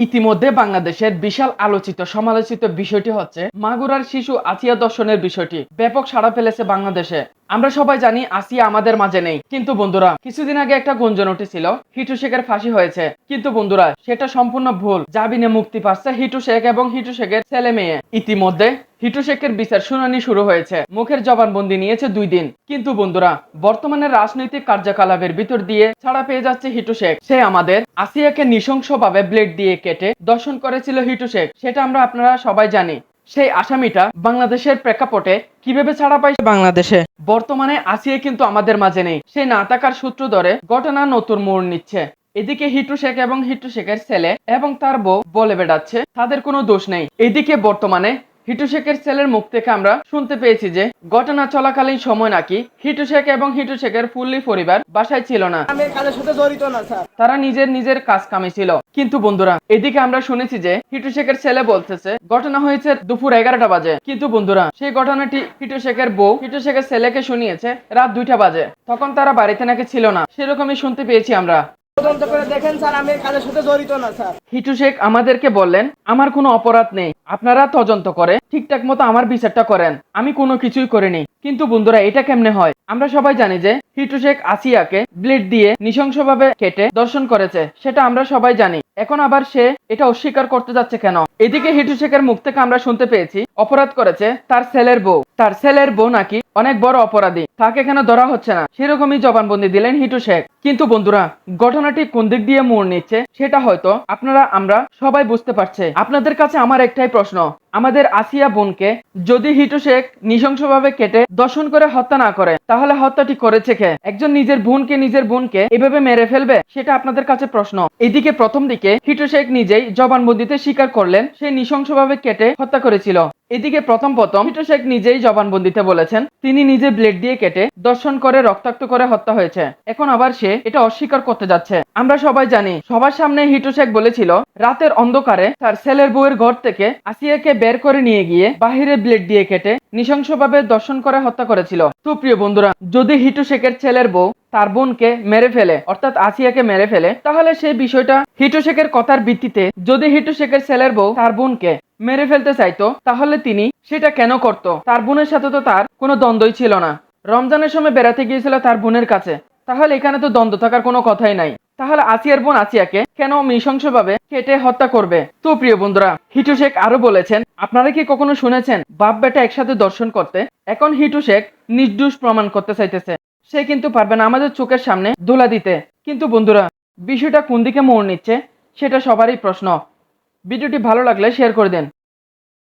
ইতিমধ্যে বাংলাদেশের বিশাল আলোচিত, সমালোচিত বিষয়টি হচ্ছে মাগুরার শিশু আসিয়া দর্শনের বিষয়টি। ব্যাপক সাড়া ফেলেছে বাংলাদেশে। আমরা সবাই জানি আসিয়া আমাদের মাঝে নেই। কিন্তু বন্ধুরা, কিছুদিন আগে একটা গুঞ্জন উঠেছিল, হিটু শেখের ফাঁসি হয়েছে। কিন্তু বন্ধুরা, সেটা সম্পূর্ণ ভুল। জাবিনে মুক্তি পাচ্ছে হিটু শেখ এবং হিটু শেখের ছেলে মেয়ে। ইতিমধ্যে হিটু শেখের বিচার শুনানি শুরু হয়েছে। মুখের জবানবন্দি নিয়েছে দুই দিন। কিন্তু বন্ধুরা, বর্তমানে রাজনৈতিক কার্যকলাপের ভিতর দিয়ে ছাড়া পেয়ে যাচ্ছে হিটু শেখ। সে আমাদের আসিয়াকে নৃশংসভাবে ব্লেড দিয়ে কেটে দর্শন করেছিল হিটু শেখ। সেটা আমরা আপনারা সবাই জানি। সেই আসামিটা বাংলাদেশের প্রেক্ষাপটে কীভাবে ছাড়া পায় বাংলাদেশে? বর্তমানে আসিয়া কিন্তু আমাদের মাঝে নেই। সে না থাকার সূত্র ধরে ঘটনা নতুন মোড় নিচ্ছে। এদিকে হিটু শেখ এবং হিটু শেখের ছেলে এবং তার বউ বলে বেড়াচ্ছে, তাদের কোনো দোষ নেই। এদিকে বর্তমানে হিটু শেখের ছেলের মুখ থেকে আমরা শুনতে পেয়েছি যে ঘটনা চলাকালীন সময় নাকি হিটু শেখ এবং হিটু শেখের ফুল্লি পরিবার বাসায় ছিল না। তারা নিজের নিজের কাজ কামে ছিল কিন্তু বন্ধুরা এদিকে আমরা শুনেছি যে হিটু শেখের ছেলে বলতেছে ঘটনা হয়েছে দুপুর এগারোটা বাজে। কিন্তু বন্ধুরা সেই ঘটনাটি হিটু শেখের বউ হিটু শেখের ছেলেকে শুনিয়েছে রাত দুইটা বাজে। তখন তারা বাড়িতে নাকি ছিল না সেরকমই শুনতে পেয়েছি আমরা। আমি হিটু শেখ আমাদেরকে বললেন, আমার কোনো অপরাধ নেই। আপনারা তদন্ত করে ঠিকঠাক মতো আমার বিচারটা করেন। আমি কোনো কিছুই করিনি। কিন্তু বন্ধুরা, এটা কেমনে হয়? আমরা সবাই জানি যে হিটু শেখ আসিয়াকে ব্লেড দিয়ে নৃশংসভাবে কেটে দর্শন করেছে। সেটা আমরা সবাই জানি। এখন আবার সে এটা অস্বীকার করতে যাচ্ছে কেন? এদিকে হিটু শেখের মুখ থেকে আমরা শুনতে পেয়েছি অপরাধ করেছে তার ছেলের বউ। তার ছেলের বউ নাকি অনেক বড় অপরাধী। তাকে কেন ধরা হচ্ছে না? সেরকমই জবানবন্দি দিলেন হিটু শেখ। কিন্তু বন্ধুরা, ঘটনাটি কোন দিক দিয়ে মোড় নিচ্ছে সেটা হয়তো আপনারা, আমরা সবাই বুঝতে পারছে। আপনাদের কাছে আমার একটাই প্রশ্ন। আমাদের আসিয়া বোনকে যদি হিটু শেখ নৃশংসভাবে কেটে দর্শন করে হত্যা না করে, তাহলে হত্যাটি করেছে কে? একজন নিজের বোনকে নিজের বোনকে এভাবে মেরে ফেলবে? সেটা আপনাদের কাছে প্রশ্ন। এদিকে প্রথম দিকে হিটু শেখ নিজেই জবানবন্দিতে স্বীকার করলেন, সে নৃশংসভাবে কেটে হত্যা করেছিল। এদিকে প্রথম প্রথম হিটু শেখ নিজেই জবানবন্দিতে বলেছেন, তিনি নিজে ব্লেড দিয়ে কেটে দর্শন করে, রক্তাক্ত করে হত্যা হয়েছে। এখন আবার সে এটা অস্বীকার করতে যাচ্ছে। আমরা সবাই জানি, সবার সামনে হিটু শেখ বলেছিল, রাতের অন্ধকারে তার ছেলের বউয়ের ঘর থেকে আসিয়াকে বের করে নিয়ে গিয়ে বাহিরে ব্লেড দিয়ে কেটে নৃশংসভাবে দর্শন করে হত্যা করেছিল। তো প্রিয় বন্ধুরা, যদি হিটু শেখের ছেলের বউ তার বোনকে মেরে ফেলে, অর্থাৎ আসিয়াকে মেরে ফেলে, তাহলে সেই বিষয়টা হিটু শেখের কথার ভিত্তিতে যদি হিটু শেখের ছেলের বউ তার বোনকে মেরে ফেলতে চাইতো, তাহলে তিনি সেটা কেন করত? তার বোনের সাথে তো তার কোনো দ্বন্দ্বই ছিল না। রমজানের সময় বেড়াতে গিয়েছিল তার বোনের কাছে। তাহলে এখানে তো দ্বন্দ্ব থাকার কোনো কথাই নাই। তাহলে আসিয়ার বোন আসিয়াকে কেন নৃশংসভাবে কেটে হত্যা করবে? তো প্রিয় বন্ধুরা, হিটু শেখ আরও বলেছেন, আপনারা কি কখনো শুনেছেন, বাপ বেটা একসাথে দর্শন করতে? এখন হিটু শেখ নির্দোষ প্রমাণ করতে চাইতেছে। সে কিন্তু পারবে না আমাদের চোখের সামনে দোলা দিতে। কিন্তু বন্ধুরা, বিষয়টা কোন দিকে মোড় নিচ্ছে, সেটা সবারই প্রশ্ন। ভিডিওটি ভালো লাগলে শেয়ার করে দেন।